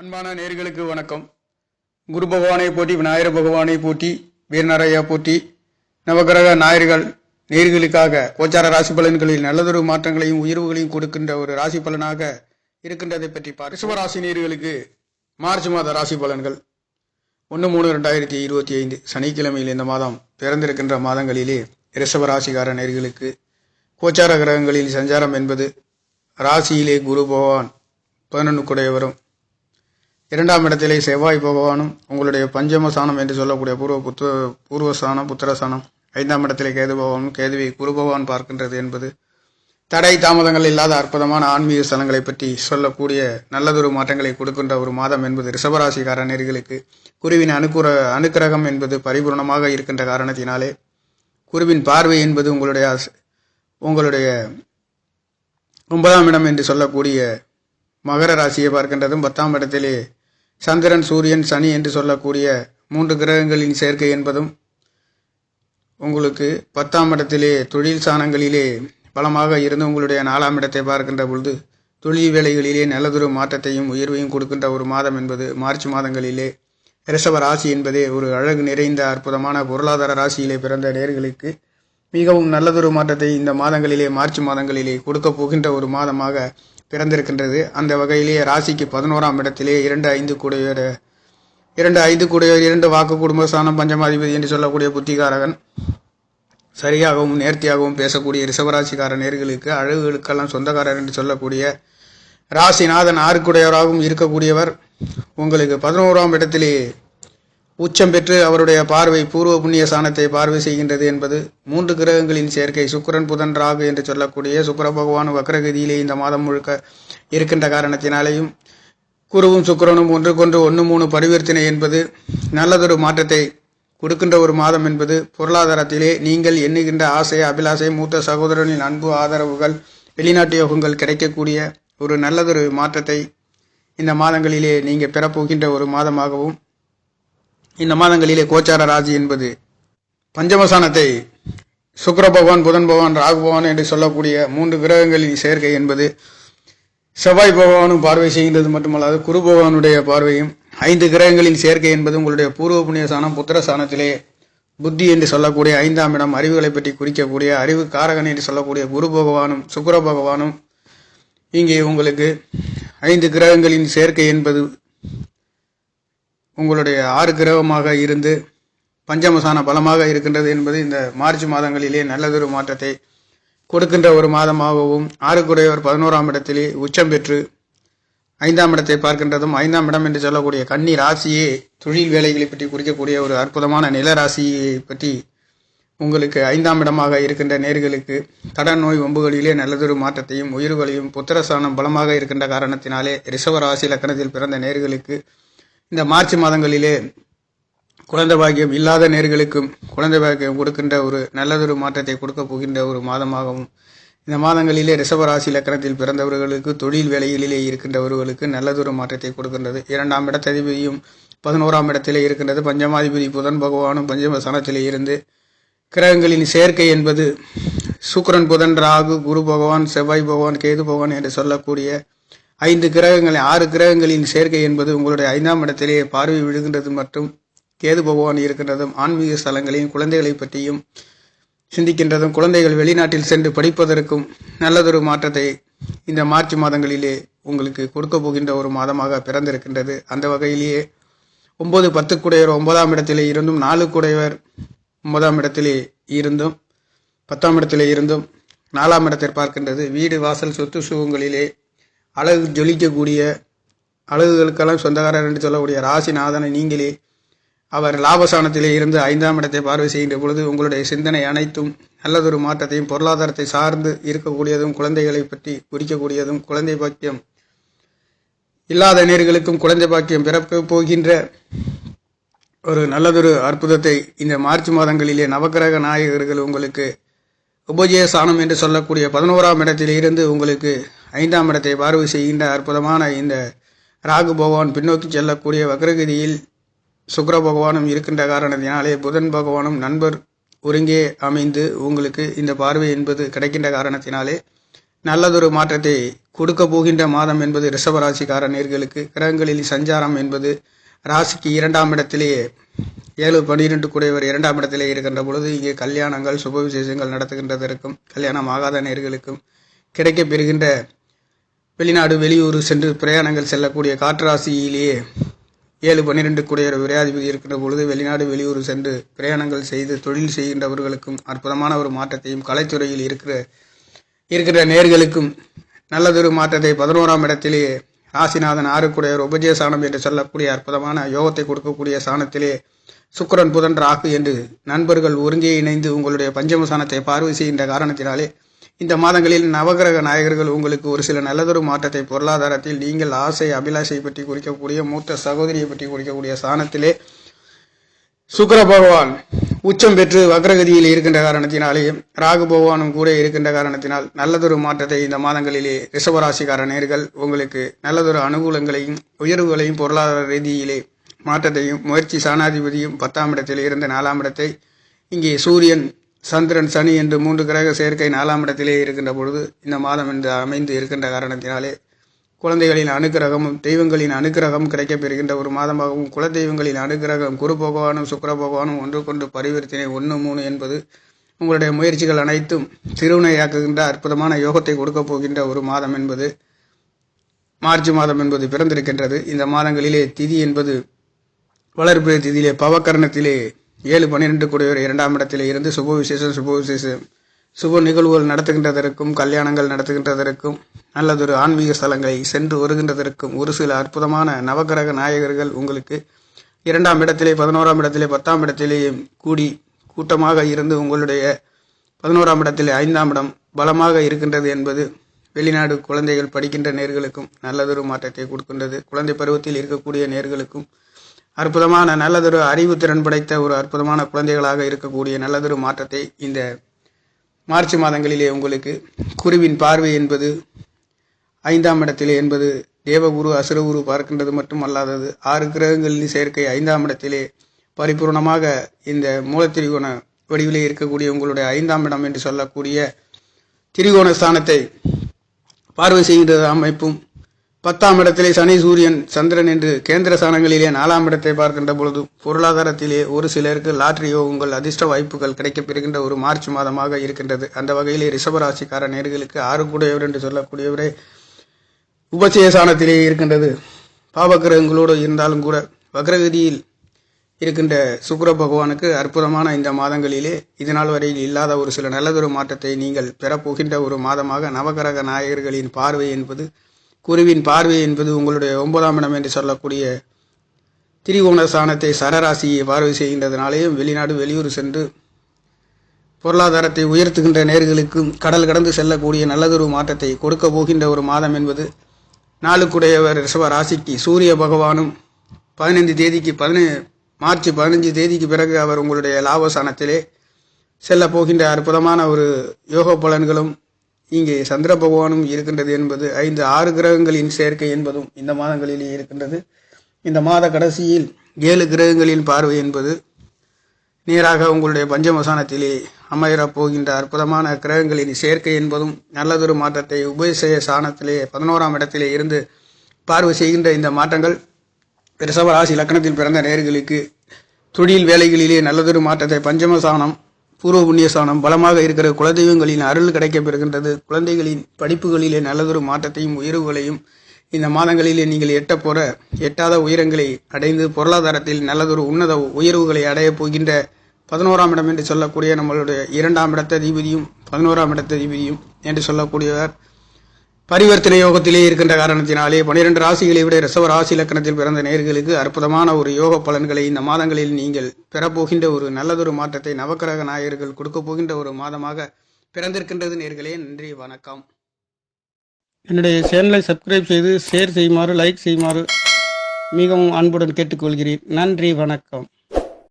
அன்பான நேர்களுக்கு வணக்கம். குரு பகவானை போட்டி விநாயகர் பகவானை போட்டி வீரநரையா போட்டி நவகிரக நாயர்கள் நேர்களுக்காக கோச்சார ராசி பலன்களில் நல்லதொரு மாற்றங்களையும் உயர்வுகளையும் கொடுக்கின்ற ஒரு ராசி பலனாக இருக்கின்றதை பற்றி பார் ராசி நேர்களுக்கு மார்ச் மாத ராசி பலன்கள். ஒன்று மூணு ரெண்டாயிரத்தி இருபத்தி ஐந்து சனிக்கிழமையில் இந்த மாதம் பிறந்திருக்கின்ற மாதங்களிலே ரிஷபராசிகார நேர்களுக்கு கோச்சார கிரகங்களில் சஞ்சாரம் என்பது ராசியிலே குரு பகவான் பதினொன்று குடையவரும் இரண்டாம் இடத்திலே செவ்வாய் பகவானும் உங்களுடைய பஞ்சம என்று சொல்லக்கூடிய பூர்வ புத்த பூர்வசானம் புத்திரசானம் ஐந்தாம் இடத்திலே கேது பகவானும் கேதுவை குரு பகவான் பார்க்கின்றது என்பது தடை தாமதங்கள் இல்லாத அற்புதமான ஆன்மீக ஸ்தலங்களை பற்றி சொல்லக்கூடிய நல்லதொரு மாற்றங்களை கொடுக்கின்ற ஒரு மாதம் என்பது ரிஷபராசிக்கார நேர்களுக்கு. குருவின் அணுக்குற அனுக்கிரகம் என்பது பரிபூர்ணமாக இருக்கின்ற காரணத்தினாலே குருவின் பார்வை என்பது உங்களுடைய உங்களுடைய ஒன்பதாம் இடம் என்று சொல்லக்கூடிய மகர ராசியை பார்க்கின்றதும் பத்தாம் இடத்திலே சந்திரன் சூரியன் சனி என்று சொல்லக்கூடிய மூன்று கிரகங்களின் சேர்க்கை என்பதும் உங்களுக்கு பத்தாம் இடத்திலே தொழில் சாணங்களிலே பலமாக இருந்து உங்களுடைய நாலாம் இடத்தை பார்க்கின்ற பொழுது தொழில் வேலைகளிலே நல்லதொரு மாற்றத்தையும் உயர்வையும் கொடுக்கின்ற ஒரு மாதம் என்பது மார்ச் மாதங்களிலே. ரிஷப ராசி என்பதே ஒரு அழகு நிறைந்த அற்புதமான பொருளாதார ராசியிலே பிறந்த நேர்களுக்கு மிகவும் நல்லதொரு மாற்றத்தை இந்த மாதங்களிலே மார்ச் மாதங்களிலே கொடுக்க போகின்ற ஒரு மாதமாக பிறந்திருக்கின்றது. அந்த வகையிலேயே ராசிக்கு பதினோராம் இடத்திலே இரண்டு ஐந்து கூடிய இரண்டு ஐந்து கூடையோர் இரண்டு வாக்கு குடும்ப ஸ்தானம் பஞ்சமாதிபதி என்று சொல்லக்கூடிய புத்திகாரகன் சரியாகவும் நேர்த்தியாகவும் பேசக்கூடிய ரிசவராசிக்கார நேர்களுக்கு அழகுகளுக்கெல்லாம் சொந்தக்காரர் என்று சொல்லக்கூடிய ராசிநாதன் ஆறுக்குடையவராகவும் இருக்கக்கூடியவர். உங்களுக்கு பதினோராம் இடத்திலே உச்சம் பெற்று அவருடைய பார்வை பூர்வ புண்ணிய சாணத்தை பார்வை செய்கின்றது என்பது மூன்று கிரகங்களின் சேர்க்கை சுக்கிரன் புதன் ராகு என்று சொல்லக்கூடிய சுக்கர பகவான் வக்ரகதியிலே இந்த மாதம் முழுக்க இருக்கின்ற காரணத்தினாலேயும் குருவும் சுக்கிரனும் ஒன்றுக்கொன்று ஒன்று மூணு பரிவர்த்தனை என்பது நல்லதொரு மாற்றத்தை கொடுக்கின்ற ஒரு மாதம் என்பது பொருளாதாரத்திலே நீங்கள் எண்ணுகின்ற ஆசை அபிலாசை மூத்த சகோதரனின் அன்பு ஆதரவுகள் வெளிநாட்டு யோகங்கள் கிடைக்கக்கூடிய ஒரு நல்லதொரு மாற்றத்தை இந்த மாதங்களிலே நீங்கள் பெறப்போகின்ற ஒரு மாதமாகவும் இந்த மாதங்களிலே கோச்சார ராசி என்பது பஞ்சமசானத்தை சுக்கர பகவான் புதன் பகவான் ராகு பகவான் என்று சொல்லக்கூடிய மூன்று கிரகங்களின் சேர்க்கை என்பது செவ்வாய் பகவானும் பார்வை செய்கின்றது மட்டுமல்லாது குரு பகவானுடைய பார்வையும் ஐந்து கிரகங்களின் சேர்க்கை என்பது உங்களுடைய பூர்வ புண்ணிய சாணம் புத்திர சாணத்திலே புத்தி என்று சொல்லக்கூடிய ஐந்தாம் இடம் அறிவுகளை பற்றி குறிக்கக்கூடிய அறிவு காரகன் என்று சொல்லக்கூடிய குரு பகவானும் சுக்கர பகவானும் இங்கே உங்களுக்கு ஐந்து கிரகங்களின் சேர்க்கை என்பது உங்களுடைய ஆறு கிரகமாக இருந்து பஞ்சமசான பலமாக இருக்கின்றது என்பது இந்த மார்ச் மாதங்களிலே நல்லதொரு மாற்றத்தை கொடுக்கின்ற ஒரு மாதமாகவும் ஆறுக்குடையவர் பதினோராம் இடத்திலே உச்சம் பெற்று ஐந்தாம் இடத்தை பார்க்கின்றதும் ஐந்தாம் இடம் என்று சொல்லக்கூடிய கன்னி ராசியே தொழில் வேலைகளை பற்றி குறிக்கக்கூடிய ஒரு அற்புதமான நில ராசியை பற்றி உங்களுக்கு ஐந்தாம் இடமாக இருக்கின்ற நேர்களுக்கு கடன் நோய் ஒம்புகளிலே நல்லதொரு மாற்றத்தையும் உயிர்களையும் புத்திரசானம் பலமாக இருக்கின்ற காரணத்தினாலே ரிஷப ராசி லக்கணத்தில் பிறந்த நேர்களுக்கு இந்த மார்ச் மாதங்களிலே குழந்தை பாக்கியம் இல்லாத நேர்களுக்கும் குழந்தை பாக்கியம் கொடுக்கின்ற ஒரு நல்லதொரு மாற்றத்தை கொடுக்க போகின்ற ஒரு மாதமாகவும் இந்த மாதங்களிலே ரிஷபராசி லக்கணத்தில் பிறந்தவர்களுக்கு தொழில் வேலைகளிலே இருக்கின்றவர்களுக்கு நல்லதொரு மாற்றத்தை கொடுக்கின்றது. இரண்டாம் இடத்ததிபதியும் பதினோராம் இடத்திலே இருக்கின்றது. பஞ்சமாதிபதி புதன் பகவானும் பஞ்சம சனத்திலே இருந்து கிரகங்களின் சேர்க்கை என்பது சுக்கிரன் புதன் ராகு குரு பகவான் செவ்வாய் பகவான் கேது பகவான் என்று சொல்லக்கூடிய ஐந்து கிரகங்கள் ஆறு கிரகங்களின் சேர்க்கை என்பது உங்களுடைய ஐந்தாம் இடத்திலே பார்வை விழுகின்றது மற்றும் கேது பகவான் இருக்கின்றதும் ஆன்மீக ஸ்தலங்களையும் குழந்தைகளை பற்றியும் சிந்திக்கின்றதும் குழந்தைகள் வெளிநாட்டில் சென்று படிப்பதற்கும் நல்லதொரு மாற்றத்தை இந்த மார்ச் மாதங்களிலே உங்களுக்கு கொடுக்க போகின்ற ஒரு மாதமாக பிறந்திருக்கின்றது. அந்த வகையிலேயே ஒன்பது பத்து குடையவர் ஒன்பதாம் இடத்திலே இருந்தும் நாலு குடையவர் ஒன்பதாம் இடத்திலே இருந்தும் பத்தாம் இடத்திலே இருந்தும் நாலாம் இடத்தை பார்க்கின்றது. வீடு வாசல் சொத்து சுகங்களிலே அழகு ஜொலிக்கக்கூடிய அழகுகளுக்கெல்லாம் சொந்தக்காரர் என்று சொல்லக்கூடிய ராசிநாதனை நீங்களே அவர் லாபசானத்திலே இருந்து ஐந்தாம் இடத்தை பார்வை செய்கின்ற பொழுது உங்களுடைய சிந்தனை அனைத்தும் நல்லதொரு மாற்றத்தையும் பொருளாதாரத்தை சார்ந்து இருக்கக்கூடியதும் குழந்தைகளை பற்றி குறிக்கக்கூடியதும் குழந்தை பாக்கியம் இல்லாத நேர்களுக்கும் குழந்தை பாக்கியம் பிறக்க போகின்ற ஒரு நல்லதொரு அற்புதத்தை இந்த மார்ச் மாதங்களிலே நவக்கிரக நாயகர்கள் உங்களுக்கு உபஜய சாணம் என்று சொல்லக்கூடிய பதினோராம் இடத்தில் இருந்து உங்களுக்கு ஐந்தாம் இடத்தை பார்வை செய்கின்ற அற்புதமான இந்த ராகு பகவான் பின்னோக்கி செல்லக்கூடிய வக்ரகதியில் சுக்கர பகவானும் இருக்கின்ற காரணத்தினாலே புதன் பகவானும் நண்பர் ஒருங்கே அமைந்து உங்களுக்கு இந்த பார்வை என்பது கிடைக்கின்ற காரணத்தினாலே நல்லதொரு மாற்றத்தை கொடுக்க போகின்ற மாதம் என்பது ரிஷபராசிக்கார நேர்களுக்கு கிரகங்களில் சஞ்சாரம் என்பது ராசிக்கு இரண்டாம் இடத்திலேயே ஏழு பன்னிரெண்டு கூடியவர் இரண்டாம் இடத்திலே இருக்கின்ற பொழுது இங்கே கல்யாணங்கள் சுப விசேஷங்கள் நடத்துகின்றதற்கும் கல்யாணம் ஆகாத நேர்களுக்கும் கிடைக்கப்பெறுகின்ற வெளிநாடு வெளியூர் சென்று பிரயாணங்கள் செல்லக்கூடிய காற்றாசியிலேயே ஏழு பன்னிரெண்டு கூடிய விரையாதிபதி இருக்கின்ற பொழுது வெளிநாடு வெளியூர் சென்று பிரயாணங்கள் செய்து தொழில் செய்கின்றவர்களுக்கும் அற்புதமான ஒரு மாற்றத்தையும் கலைத்துறையில் இருக்கிற இருக்கிற நேர்களுக்கும் நல்லதொரு மாற்றத்தை பதினோராம் இடத்திலேயே ராசிநாதன் ஆறுக்குடையவர் உபஜய சாணம் என்று சொல்லக்கூடிய அற்புதமான யோகத்தை கொடுக்கக்கூடிய சாணத்திலே சுக்கிரன் புதன் ராகு என்று நண்பர்கள் ஒருங்கே இணைந்து உங்களுடைய பஞ்சம சாணத்தை பார்வை செய்கின்ற காரணத்தினாலே இந்த மாதங்களில் நவகிரக நாயகர்கள் உங்களுக்கு ஒரு சில நல்லதொரு மாற்றத்தை பொருளாதாரத்தில் நீங்கள் ஆசை அபிலாஷை பற்றி குறிக்கக்கூடிய மூத்த சகோதரியை பற்றி குறிக்கக்கூடிய சாணத்திலே சுக்கர பகவான் உச்சம் பெற்று வக்ரகதியில் இருக்கின்ற காரணத்தினாலே ராகு பகவானும் கூட இருக்கின்ற காரணத்தினால் நல்லதொரு மாற்றத்தை இந்த மாதங்களிலே ரிஷபராசிக்கார நேர்கள் உங்களுக்கு நல்லதொரு அனுகூலங்களையும் உயர்வுகளையும் பொருளாதார ரீதியிலே மாற்றத்தையும் முயற்சி சாணாதிபதியும் பத்தாம் இடத்தில் இருந்த நாலாம் இடத்தை இங்கே சூரியன் சந்திரன் சனி என்று மூன்று கிரக சேர்க்கை நாலாம் இடத்திலே இருக்கின்ற பொழுது இந்த மாதம் என்று அமைந்து இருக்கின்ற காரணத்தினாலே குழந்தைகளின் அனுக்கிரகமும் தெய்வங்களின் அனுக்கிரகம் கிடைக்கப்பெறுகின்ற ஒரு மாதமாகவும் குலதெய்வங்களின் அனுக்கிரகம் குரு பகவானும் சுக்கர பகவானும் ஒன்றுக்கொண்டு பரிவர்த்தனை ஒன்று மூணு என்பது உங்களுடைய முயற்சிகள் அனைத்தும் திருவினையாக்குகின்ற அற்புதமான யோகத்தை கொடுக்கப் போகின்ற ஒரு மாதம் என்பது மார்ச் மாதம் என்பது பிறந்திருக்கின்றது. இந்த மாதங்களிலே திதி என்பது வளர்ப்பு திதியிலே பவக்கரணத்திலே ஏழு பன்னிரெண்டு கூடியவர் இரண்டாம் இடத்திலே இருந்து சுப விசேஷம் சுப விசேஷம் சுப நிகழ்வுகள் நடத்துகின்றதற்கும் கல்யாணங்கள் நடத்துகின்றதற்கும் நல்லதொரு ஆன்மீக ஸ்தலங்களை சென்று வருகின்றதற்கும் ஒரு சில அற்புதமான நவகிரக நாயகர்கள் உங்களுக்கு இரண்டாம் இடத்திலே பதினோராம் இடத்திலே பத்தாம் இடத்திலே கூடி கூட்டமாக இருந்து உங்களுடைய பதினோராம் இடத்திலே ஐந்தாம் இடம் பலமாக இருக்கின்றது என்பது வெளிநாடு குழந்தைகள் படிக்கின்ற நேர்களுக்கும் நல்லதொரு மாற்றத்தை கொடுக்கின்றது. குழந்தை பருவத்தில் இருக்கக்கூடிய நேர்களுக்கும் அற்புதமான நல்லதொரு அறிவு திறன் படைத்த ஒரு அற்புதமான குழந்தைகளாக இருக்கக்கூடிய நல்லதொரு மாற்றத்தை இந்த மார்ச் மாதங்களிலே உங்களுக்கு குருவின் பார்வை என்பது ஐந்தாம் இடத்திலே என்பது தேவகுரு அசுரகுரு பார்க்கின்றது மட்டும் அல்லாதது ஆறு கிரகங்களின் சேர்க்கை ஐந்தாம் இடத்திலே பரிபூர்ணமாக இந்த மூலத்திரிகோண வடிவிலே இருக்கக்கூடிய உங்களுடைய ஐந்தாம் இடம் என்று சொல்லக்கூடிய திரிகோண ஸ்தானத்தை பார்வை செய்கின்ற அமைப்பும் பத்தாம் இடத்திலே சனி சூரியன் சந்திரன் என்று கேந்திர ஸ்தானங்களிலே நாலாம் இடத்தை பார்க்கின்ற பொழுது பொருளாதாரத்திலே ஒரு சிலருக்கு லாட்டரி யோகங்கள் அதிர்ஷ்ட வாய்ப்புகள் கிடைக்கப்பெறுகின்ற ஒரு மார்ச் மாதமாக இருக்கின்றது. அந்த வகையிலே ரிஷபராசிக்கார நேர்களுக்கு ஆறு கூடையவர் என்று சொல்லக்கூடியவரே உபசேசானத்திலே இருக்கின்றது. பாவக்கிரகங்களோடு இருந்தாலும் கூட வக்ரகதியில் இருக்கின்ற சுக்கர பகவானுக்கு அற்புதமான இந்த மாதங்களிலே இதுநாள் வரையில் இல்லாத ஒரு சில நல்லதொரு மாற்றத்தை நீங்கள் பெறப்போகின்ற ஒரு மாதமாக நவகிரக நாயகர்களின் பார்வை என்பது குருவின் பார்வை என்பது உங்களுடைய ஒன்பதாம் இடம் என்று சொல்லக்கூடிய திரிகோண சாணத்தை சரராசியை பார்வை செய்கின்றதுனாலேயும் வெளிநாடு வெளியூர் சென்று பொருளாதாரத்தை உயர்த்துகின்ற நேர்களுக்கும் கடல் கடந்து செல்லக்கூடிய நல்லதொரு மாற்றத்தை கொடுக்க போகின்ற ஒரு மாதம் என்பது நாளுக்குடையவர் ரிஷப ராசிக்கு சூரிய பகவானும் பதினைந்து தேதிக்கு பதினே மார்ச் பதினஞ்சு தேதிக்கு பிறகு அவர் உங்களுடைய லாபஸ்தானத்திலே செல்ல போகின்ற அற்புதமான ஒரு யோக பலன்களும் இங்கே சந்திர பகவானும் இருக்கின்றது என்பது ஐந்து ஆறு கிரகங்களின் சேர்க்கை என்பதும் இந்த மாதங்களிலே இருக்கின்றது. இந்த மாத கடைசியில் ஏழு கிரகங்களின் பார்வை என்பது நேராக உங்களுடைய பஞ்சமசானத்திலே அமையறப் போகின்ற அற்புதமான கிரகங்களின் சேர்க்கை என்பதும் நல்லதொரு மாற்றத்தை உபயசய சாணத்திலே பதினோராம் இடத்திலே இருந்து பார்வை செய்கின்ற இந்த மாற்றங்கள் ரிஷப ராசி லக்னத்தில் பிறந்த நேர்களுக்கு தொழில் வேலைகளிலே நல்லதொரு மாற்றத்தை பஞ்சமசானம் பூர்வ புண்ணியஸ்தானம் பலமாக இருக்கிற குலதெய்வங்களின் அருள் கிடைக்கப் பெறுகின்றது குழந்தைகளின் படிப்புகளிலே நல்லதொரு மாற்றத்தையும் உயர்வுகளையும் இந்த மாதங்களிலே நீங்கள் எட்ட போற எட்டாத உயரங்களை அடைந்து பொருளாதாரத்தில் நல்லதொரு உன்னத உயர்வுகளை அடையப் போகின்ற பதினோராம் இடம் என்று சொல்லக்கூடிய நம்மளுடைய இரண்டாம் இடத்த அதிபதியும் பதினோராம் இடத்த அதிபதியும் என்று சொல்லக்கூடியவர் பரிவர்த்தனை யோகத்திலே இருக்கின்ற காரணத்தினாலே பனிரெண்டு ராசிகளை விட ரிசவ ராசி இலக்கணத்தில் பிறந்த நேர்களுக்கு அற்புதமான ஒரு யோக பலன்களை இந்த மாதங்களில் நீங்கள் பெறப்போகின்ற ஒரு நல்லதொரு மாற்றத்தை நவக்கிரக நாயகர்கள் கொடுக்க போகின்ற ஒரு மாதமாக பிறந்திருக்கின்றது நேர்களே. நன்றி வணக்கம். என்னுடைய சேனலை சப்ஸ்கிரைப் செய்து ஷேர் செய்யுமாறு லைக் செய்யுமாறு மிகவும் அன்புடன் கேட்டுக்கொள்கிறேன். நன்றி வணக்கம்.